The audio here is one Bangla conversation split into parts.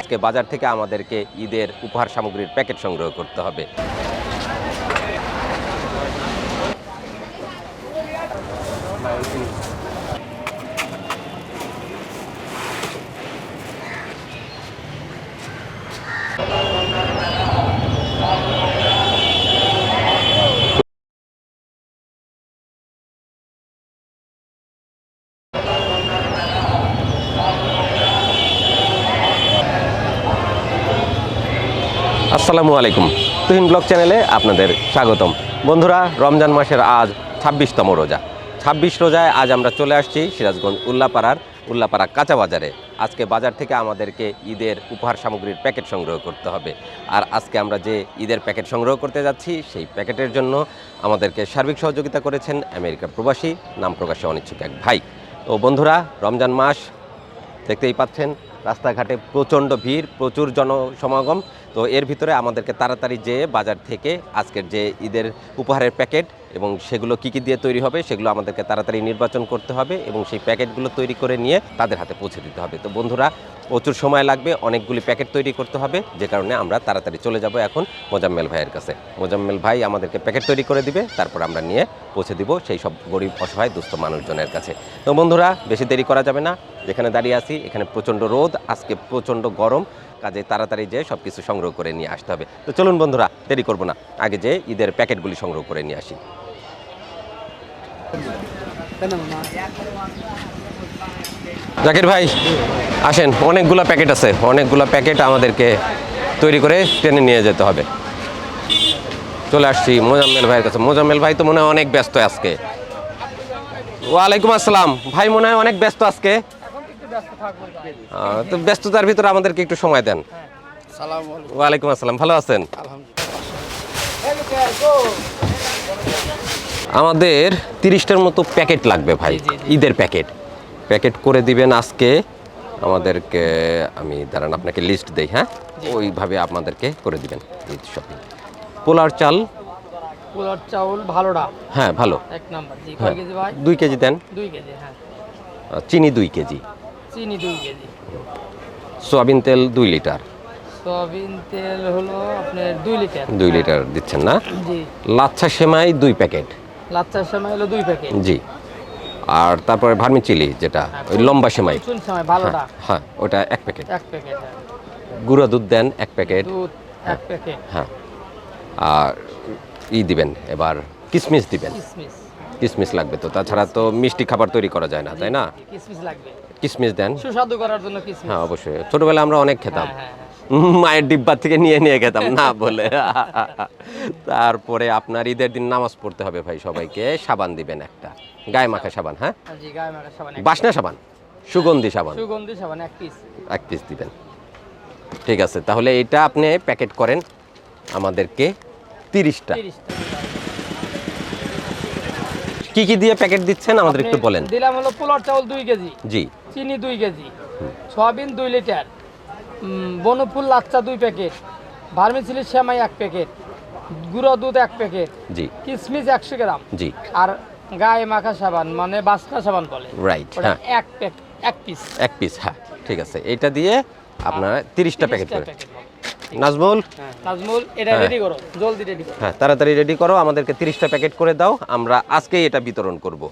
আজকে বাজার থেকে আমাদেরকে ঈদের উপহার সামগ্রীর প্যাকেট সংগ্রহ করতে হবে। আসসালামু আলাইকুম। তুহিন ব্লগ চ্যানেলে আপনাদের স্বাগতম। বন্ধুরা, রমজান মাসের আজ ছাব্বিশতম রোজা। ছাব্বিশ রোজায় আজ আমরা চলে আসছি সিরাজগঞ্জ উল্লাপাড়ার উল্লাপাড়া কাঁচা বাজারে। আজকে বাজার থেকে আমাদেরকে ঈদের উপহার সামগ্রীর প্যাকেট সংগ্রহ করতে হবে। আর আজকে আমরা যে ঈদের প্যাকেট সংগ্রহ করতে যাচ্ছি, সেই প্যাকেটের জন্য আমাদেরকে সার্বিক সহযোগিতা করেছেন আমেরিকার প্রবাসী, নাম প্রকাশে অনিচ্ছুক এক ভাই। তো বন্ধুরা, রমজান মাস দেখতেই পাচ্ছেন, রাস্তাঘাটে প্রচণ্ড ভিড়, প্রচুর জনসমাগম। তো এর ভিতরে আমাদেরকে তাড়াতাড়ি যেয়ে বাজার থেকে আজকের যে ঈদের উপহারের প্যাকেট এবং সেগুলো কী কী দিয়ে তৈরি হবে, সেগুলো আমাদেরকে তাড়াতাড়ি নির্বাচন করতে হবে এবং সেই প্যাকেটগুলো তৈরি করে নিয়ে তাদের হাতে পৌঁছে দিতে হবে। তো বন্ধুরা, প্রচুর সময় লাগবে, অনেকগুলি প্যাকেট তৈরি করতে হবে, যে কারণে আমরা তাড়াতাড়ি চলে যাব এখন মোজাম্মেল ভাইয়ের কাছে। মোজাম্মেল ভাই আমাদেরকে প্যাকেট তৈরি করে দিবে, তারপর আমরা নিয়ে পৌঁছে দিব সেই সব গরিব, অসহায়, দুস্থ মানুষজনের কাছে। তো বন্ধুরা, বেশি দেরি করা যাবে না, যেখানে দাঁড়িয়ে আছি, এখানে প্রচণ্ড রোদ, আজকে প্রচণ্ড গরম। কাজে তাড়াতাড়ি যেয়ে সব কিছু সংগ্রহ করে নিয়ে আসতে হবে। তো চলুন বন্ধুরা, দেরি করব না। আগে যে ঈদের প্যাকেটগুলি সংগ্রহ করে নিয়ে আসি। জাকির ভাই, আসেন। অনেকগুলো প্যাকেট আছে। অনেকগুলো প্যাকেট আমাদেরকে তৈরি করে টেনে নিয়ে যেতে হবে। চলে আসছি মোজাম্মেল ভাইয়ের কাছে। মোজাম্মেল ভাই তো মনে হয় অনেক ব্যস্ত আজকে। ওয়ালাইকুম আসসালাম। ভাই মনে হয় অনেক ব্যস্ত আজকে। তো ব্যস্ততার ভিতরে আমাদেরকে একটু সময় দেন। ওয়ালাইকুম আসসালাম ভালো আছেন? আমাদের তিরিশটার মতো প্যাকেট লাগবে ভাই ঈদের প্যাকেট। প্যাকেট করে দিবেন আজকে। আমাদেরকে আমি দাঁড়ান আপনাকে লিস্ট দেই হ্যাঁ? ওইভাবে আপনাদেরকে করে দিবেন ঈদ শপিং পোলার চাল? পোলার চাউল ভালোটা? হ্যাঁ ভালো। এক নাম্বার। জি হ্যাঁ। কয় কেজি ভাই? দুই কেজি দেন। দুই কেজি হ্যাঁ। চিনি দুই কেজি। চিনি দুই কেজি। সোয়াবিন তেল দুই লিটার। সয়াবিন তেল হলো আপনার দুই লিটার। দুই হ্যাঁ, লিটার দিচ্ছেন না? জি। লাচ্ছা সেমাই দুই প্যাকেট। লাচ্চার সময় হলো দুই প্যাকেট। জি। আর তারপরে ভার্মি চিলি যেটা ওই লম্বা সেমাই। ভালোটা। হ্যাঁ, হ্যাঁ ওটা এক প্যাকেট। এক প্যাকেট হ্যাঁ। গুঁড়া দুধ দেন এক প্যাকেট। দুধ এক প্যাকেট। হ্যাঁ। আর ই দিবেন এবার কিশমিশ দিবেন। কিসমিস। কিশমিশ লাগবে তো তাছাড়া তো মিষ্টি খাবার তৈরি করা যায় না তাই না? কিসমিস লাগবে। কিশমিশ দেন? সুস্বাদু করার জন্য কিসমিস। হ্যাঁ অবশ্যই। ছোটবেলায় আমরা অনেক খেতাম। হ্যাঁ হ্যাঁ হ্যাঁ। মায়ের ডিব্বা থেকে নিয়ে নিয়ে খেতাম না বলে। তারপরে আপনার ঈদের দিন নামাজ পড়তে হবে ভাই সবাইকে। সাবান দিবেন একটা। গায়ে মাখা সাবান হ্যাঁ? জি গায়ে মাখা সাবান বাসনা সাবান সুগন্ধি সাবান। সুগন্ধি সাবান এক পিস এক পিস দিবেন। ঠিক আছে তাহলে এটা আপনি প্যাকেট করেন আমাদেরকে তিরিশটা। তিরিশ কি কি দিয়ে প্যাকেট দিচ্ছেন আমাদের একটু বলেন। দিলাম হলো পোলার চাউল দুই কেজি। জি। চিনি দুই কেজি সয়াবিন দুই লিটার বনফুল লাচ্চা দুই প্যাকেট ভার্মিসিলি শ্যামাই এক প্যাকেট গুঁড়ো দুধ এক প্যাকেট জি। কিশমিশ একশো গ্রাম জি। আর গায়ে মাখা সাবান মানে বাসনা সাবান বলে। রাইট হ্যাঁ। এক প্যাক এক পিস এক পিস হ্যাঁ ঠিক আছে। এটা দিয়ে আপনার তিরিশটা প্যাকেট করে। নাজমুল? নাজমুল এটা হ্যাঁ। রেডি করো জলদি রেডি করো। হ্যাঁ তাড়াতাড়ি রেডি করো আমাদেরকে তিরিশটা প্যাকেট করে দাও আমরা আজকেই এটা বিতরণ করব।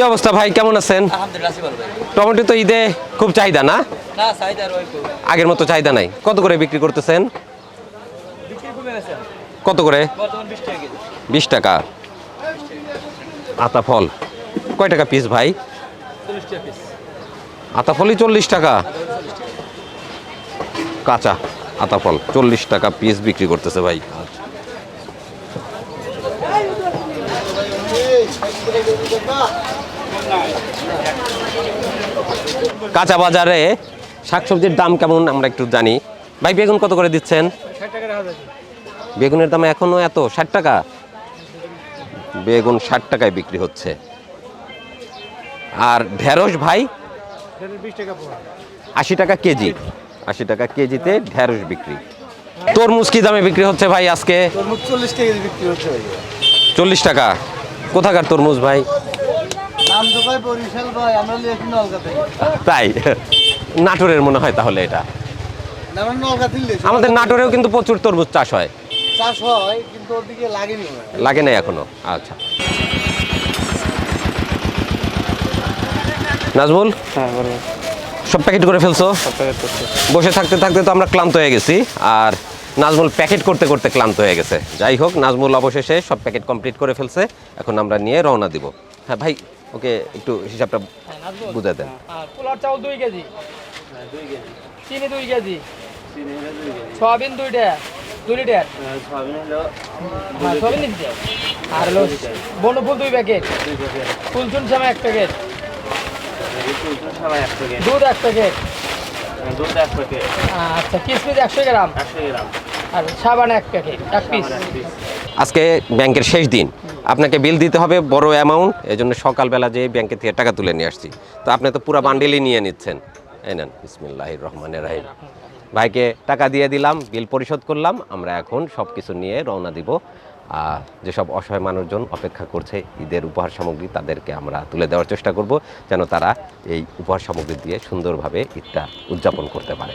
কি অবস্থা ভাই? কেমন আছেন? টমেটো তো ঈদে খুব চাহিদা না? আগের মতো চাহিদা নাই। কত করে বিক্রি করতেছেন? কত করে? বিশ টাকা আতা ফল। কয় টাকা পিস ভাই? আতা ফলই চল্লিশ টাকা। কাঁচা আতা ফল চল্লিশ টাকা পিস বিক্রি করতেছে ভাই। কাঁচা বাজারে শাকসবজির দাম কেমন আমরা একটু জানি। ভাই বেগুন কত করে দিচ্ছেন? টাকা বেগুনের দাম এখনও এত ষাট টাকা? বেগুন ষাট টাকায় বিক্রি হচ্ছে। আর ঢেঁড়স ভাই? আশি টাকা কেজি। আশি টাকা কেজিতে ঢেঁড়স বিক্রি। তরমুজ কি দামে বিক্রি হচ্ছে ভাই আজকে? চল্লিশ ভাই। চল্লিশ টাকা। কোথাকার তরমুজ ভাই? তাই? নাটোরের মনে হয় তাহলে এটা। আমাদের নাটোরেও কিন্তু প্রচুর তরমুজ চাষ হয়। চাষ হয় কিন্তু ওদিকে লাগেনি লাগে নাই এখনও। আচ্ছা। নাজমুল? হ্যাঁ সব প্যাকেট করে ফেলছো। বসে থাকতে থাকতে তো আমরা ক্লান্ত হয়ে গেছি। আর নাজমুল প্যাকেট করতে করতে ক্লান্ত হয়ে গেছে। যাই হোক নাজমুল অবশেষে সব প্যাকেট কমপ্লিট করে ফেলছে। এখন আমরা নিয়ে রওনা দিব। হ্যাঁ ভাই ওকে একটু হিসাবটা হ্যাঁ। বুঝাই দেন। আর পোলার চাউল দুই কেজি। চিনি দুই কেজি। সয়াবিন দুইটা দুই লিটার? হ্যাঁ সয়াবিন আর হলো বনফুল দুই প্যাকেট। ফুলচুন শ্যামা এক প্যাকেট। দুধ এক প্যাকেট। আচ্ছা কিসমিস একশো গ্রাম। আর সাবান এক প্যাকেট এক পিস। আজকে ব্যাংকের শেষ দিন। আপনাকে বিল দিতে হবে বড় অ্যামাউন্ট এই জন্য সকালবেলা যে ব্যাংকে থেকে টাকা তুলে নিয়ে আসছি। তো আপনি তো পুরো বান্ডেলই নিয়ে নিচ্ছেন। এই নেন বিসমিল্লাহ রহমানের রাহিম। ভাইকে টাকা দিয়ে দিলাম বিল পরিশোধ করলাম। আমরা এখন সব কিছু নিয়ে রওনা দিব। যেসব অসহায় মানুষজন অপেক্ষা করছে ঈদের উপহার সামগ্রী, তাদেরকে আমরা তুলে দেওয়ার চেষ্টা করব, যেন তারা এই উপহার সামগ্রী দিয়ে সুন্দরভাবে ঈদটা উদযাপন করতে পারে।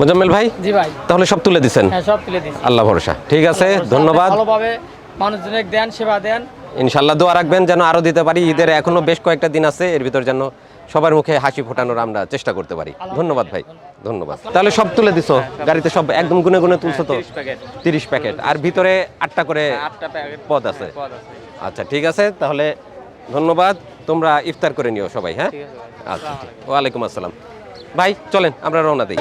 মোজাম্মেল ভাই? জি ভাই। তাহলে সব তুলে দিছেন? হ্যাঁ সব তুলে দিচ্ছি আল্লাহ ভরসা। ঠিক আছে ধন্যবাদ। ভালোভাবে মানুষজনের দেন সেবা দেন। ইনশাল্লাহ দোয়া রাখবেন যেন আরও দিতে পারি। ঈদের এখনও বেশ কয়েকটা দিন আছে এর ভিতর যেন সবার মুখে হাসি ফোটানোর আমরা চেষ্টা করতে পারি। ধন্যবাদ ভাই ধন্যবাদ। তাহলে সব তুলে দিছো? গাড়িতে সব একদম গুনে গুনে তুলছো তো? তিরিশ প্যাকেট। আর ভিতরে আটটা করে পদ আছে। আচ্ছা ঠিক আছে তাহলে ধন্যবাদ। তোমরা ইফতার করে নিও সবাই হ্যাঁ? আচ্ছা ওয়ালাইকুম আসসালাম। ভাই, চলেন, আমরা রওনা দিই।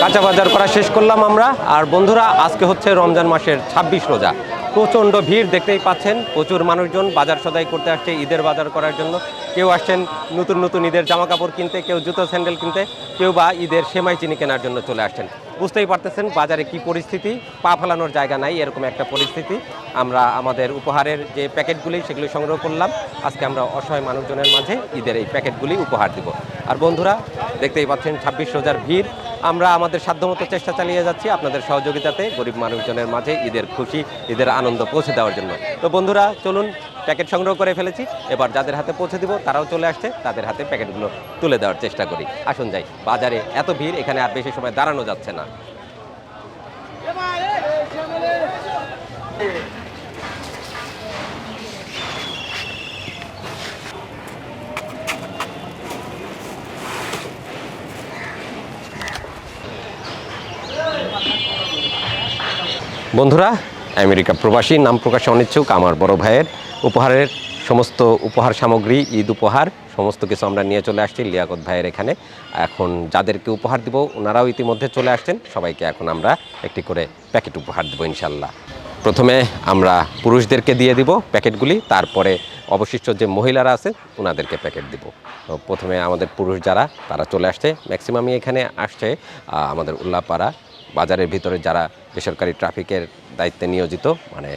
কাঁচা বাজার করা শেষ করলাম আমরা। আর বন্ধুরা, আজকে হচ্ছে রমজান মাসের ছাব্বিশ রোজা। প্রচণ্ড ভিড় দেখতেই পাচ্ছেন। প্রচুর মানুষজন বাজার সদাই করতে আসছে, ঈদের বাজার করার জন্য। কেউ আসছেন নতুন নতুন ঈদের জামা কাপড় কিনতে, কেউ জুতো স্যান্ডেল কিনতে, কেউ বা ঈদের সেমাই চিনি কেনার জন্য চলে আসছেন। বুঝতেই পারতেছেন বাজারে কি পরিস্থিতি, পা ফেলানোর জায়গা নাই, এরকম একটা পরিস্থিতি। আমরা আমাদের উপহারের যে প্যাকেটগুলি, সেগুলি সংগ্রহ করলাম। আজকে আমরা অসহায় মানুষজনের মাঝে ঈদের এই প্যাকেটগুলি উপহার দিব। আর বন্ধুরা, দেখতেই পাচ্ছেন ছাব্বিশ রোজার ভিড়। আমরা আমাদের সাধ্যমতো চেষ্টা চালিয়ে যাচ্ছি আপনাদের সহযোগিতাতে গরিব মানুষজনের মাঝে ঈদের খুশি, ঈদের আনন্দ পৌঁছে দেওয়ার জন্য। তো বন্ধুরা, চলুন প্যাকেট সংগ্রহ করে ফেলেছি। এবার যাদের হাতে পৌঁছে দিব, তারাও চলে আসছে, তাদের হাতে প্যাকেটগুলো তুলে দেওয়ার চেষ্টা করি। আসুন যাই, বাজারে এত ভিড়, এখানে আর বেশি সময় দাঁড়ানো যাচ্ছে না। বন্ধুরা, আমেরিকা প্রবাসী, নাম প্রকাশে অনিচ্ছুক, আমার বড় ভাইয়ের উপহারের সমস্ত উপহার সামগ্রী, ঈদ উপহার, সমস্ত কিছু আমরা নিয়ে চলে আসছি লিয়াকত ভাইয়ের এখানে। এখন যাদেরকে উপহার দিব, ওনারাও ইতিমধ্যে চলে আসছেন। সবাইকে এখন আমরা একটি করে প্যাকেট উপহার দেবো ইনশাল্লাহ। প্রথমে আমরা পুরুষদেরকে দিয়ে দিব প্যাকেটগুলি, তারপরে অবশিষ্ট যে মহিলারা আছে ওনাদেরকে প্যাকেট দিব। তো প্রথমে আমাদের পুরুষ যারা, তারা চলে আসছে। ম্যাক্সিমামই এখানে আসছে আমাদের উল্লাপাড়া বাজারের ভিতরে যারা বেসরকারি ট্রাফিকের দায়িত্বে নিয়োজিত মানে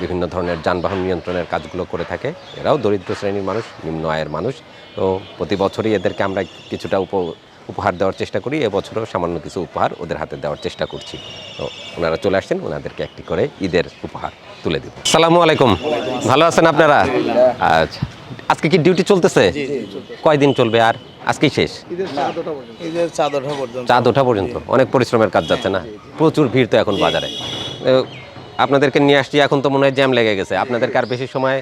বিভিন্ন ধরনের যানবাহন নিয়ন্ত্রণের কাজগুলো করে থাকে এরাও দরিদ্র শ্রেণির মানুষ নিম্ন আয়ের মানুষ। তো প্রতি বছরই এদেরকে আমরা কিছুটা উপ উপহার দেওয়ার চেষ্টা করি এবছরও সামান্য কিছু উপহার ওদের হাতে দেওয়ার চেষ্টা করছি। তো ওনারা চলে আসছেন ওনাদেরকে একটি করে ঈদের উপহার তুলে দিব। সালামু আলাইকুম। ভালো আছেন আপনারা? আচ্ছা আজকে কি ডিউটি চলতেছে। কয়দিন চলবে আর? আজকেই শেষ। ঈদের চাদরটা পর্যন্ত। চাঁদ ওঠা পর্যন্ত। অনেক পরিশ্রমের কাজ যাচ্ছে না। প্রচুর ভিড় তো এখন বাজারে। তো আপনাদেরকে নিয়ে আসছি এখন তো মনে হয় জ্যাম লেগে গেছে। আপনাদেরকে আর বেশি সময়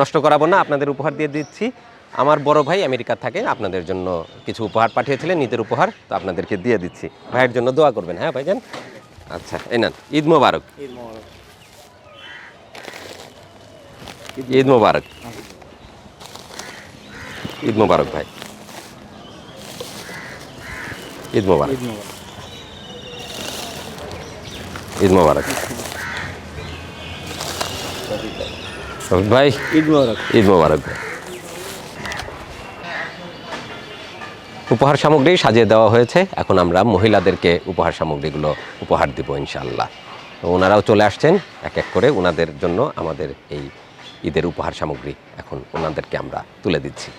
নষ্ট করাবো না। আপনাদের উপহার দিয়ে দিচ্ছি। আমার বড় ভাই আমেরিকা থাকে আপনাদের জন্য কিছু উপহার পাঠিয়েছিলেন ঈদের উপহার তো আপনাদেরকে দিয়ে দিচ্ছি। ভাইয়ের জন্য দোয়া করবেন হ্যাঁ ভাইজান? আচ্ছা এই নেন ঈদ মোবারক। ঈদ মোবারক। ঈদ মোবারক। ঈদ মোবারক ভাই। ঈদ মোবারক। ঈদ মোবারক। ভাই। ঈদ মোবারক। ঈদ মোবারক ভাই। উপহার সামগ্রী সাজিয়ে দেওয়া হয়েছে। এখন আমরা মহিলাদেরকে উপহার সামগ্রীগুলো উপহার দিব ইনশাল্লাহ তো ওনারাও চলে আসছেন এক এক করে। ওনাদের জন্য আমাদের এই ঈদের উপহার সামগ্রী এখন ওনাদেরকে আমরা তুলে দিচ্ছি।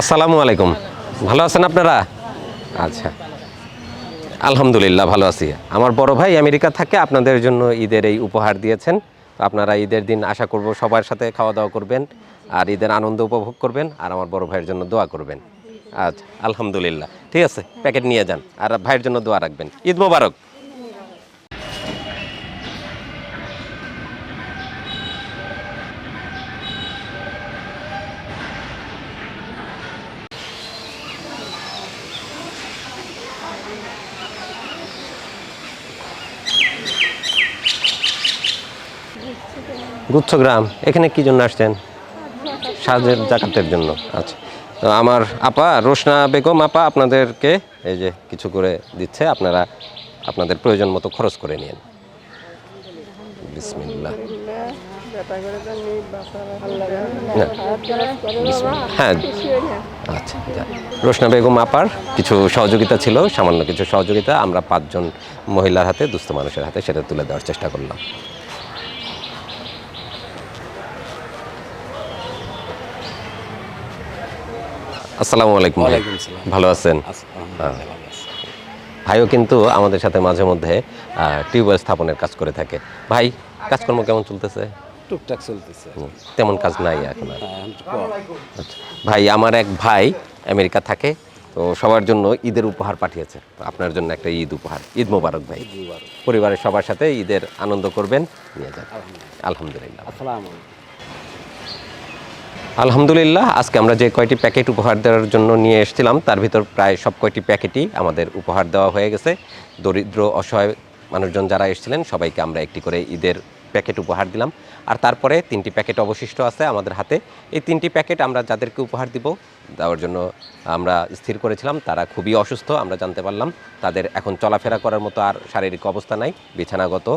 আসসালামু আলাইকুম। ভালো আছেন আপনারা? আচ্ছা। আলহামদুলিল্লাহ, ভালো আছি। আমার বড় ভাই আমেরিকা থাকে, আপনাদের জন্য ঈদের এই উপহার দিয়েছেন। তো আপনারা ঈদের দিন আশা করব সবার সাথে খাওয়া দাওয়া করবেন আর ঈদের আনন্দ উপভোগ করবেন আর আমার বড় ভাইয়ের জন্য দোয়া করবেন। আচ্ছা আলহামদুলিল্লাহ। ঠিক আছে, প্যাকেট নিয়ে যান আর ভাইয়ের জন্য দোয়া রাখবেন। ঈদ মোবারক। গুচ্ছগ্রাম এখানে কি জন্য আসছেন? সাজের জাকাতের জন্য। আচ্ছা। তো আমার আপা রোশনা বেগম আপা আপনাদেরকে এই যে কিছু করে দিচ্ছে, আপনারা আপনাদের প্রয়োজন মতো খরচ করে নিন। হ্যাঁ। আচ্ছা। রোশনা বেগম আপার কিছু সহযোগিতা ছিল, সামান্য কিছু সহযোগিতা। আমরা পাঁচজন মহিলার হাতে, দুস্থ মানুষের হাতে সেটা তুলে দেওয়ার চেষ্টা করলাম। আসসালামু আলাইকুম ভালো আছেন। ভাইও কিন্তু আমাদের সাথে মাঝে মধ্যে টিউবওয়েল স্থাপনের কাজ করে থাকে। ভাই কাজকর্ম কেমন চলতেছে? টুকটাক চলতেছে। তেমন কাজ নাই এখন আর। আচ্ছা। ভাই আমার এক ভাই আমেরিকা থাকে তো সবার জন্য ঈদের উপহার পাঠিয়েছে। আপনার জন্য একটা ঈদ উপহার ঈদ মোবারক ভাই। পরিবারের সবার সাথে ঈদের আনন্দ করবেন নিয়ে যান। আলহামদুলিল্লাহ। আসসালামু আলাইকুম। আলহামদুলিল্লাহ, আজকে আমরা যে কয়টি প্যাকেট উপহার দেওয়ার জন্য নিয়ে এসেছিলাম, তার ভিতর প্রায় সব কয়টি প্যাকেটই আমাদের উপহার দেওয়া হয়ে গেছে। দরিদ্র, অসহায় মানুষজন যারা এসেছিলেন, সবাইকে আমরা একটি করে ঈদের প্যাকেট উপহার দিলাম। আর তারপরে তিনটি প্যাকেট অবশিষ্ট আছে আমাদের হাতে। এই তিনটি প্যাকেট আমরা যাদেরকে উপহার দিব, দেওয়ার জন্য আমরা স্থির করেছিলাম। তারা খুবই অসুস্থ, আমরা জানতে পারলাম। তাদের এখন চলাফেরা করার মতো আর শারীরিক অবস্থা নাই, বিছানাগত,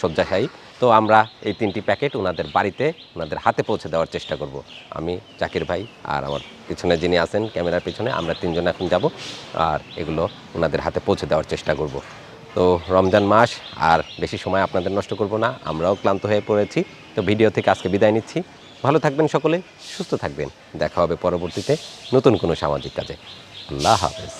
শয্যাশায়ী। তো আমরা এই তিনটি প্যাকেট ওনাদের বাড়িতে, ওনাদের হাতে পৌঁছে দেওয়ার চেষ্টা করব। আমি জাকির ভাই আর আমার পিছনে যিনি আছেন, ক্যামেরার পিছনে, আমরা তিনজন এখন যাব আর এগুলো ওনাদের হাতে পৌঁছে দেওয়ার চেষ্টা করব। তো রমজান মাস আর বেশি সময় আপনাদের নষ্ট করব না, আমরাও ক্লান্ত হয়ে পড়েছি। তো ভিডিও থেকে আজকে বিদায় নিচ্ছি। ভালো থাকবেন সকলে, সুস্থ থাকবেন। দেখা হবে পরবর্তীতে নতুন কোনো সামাজিক কাজে। আল্লাহ হাফেজ।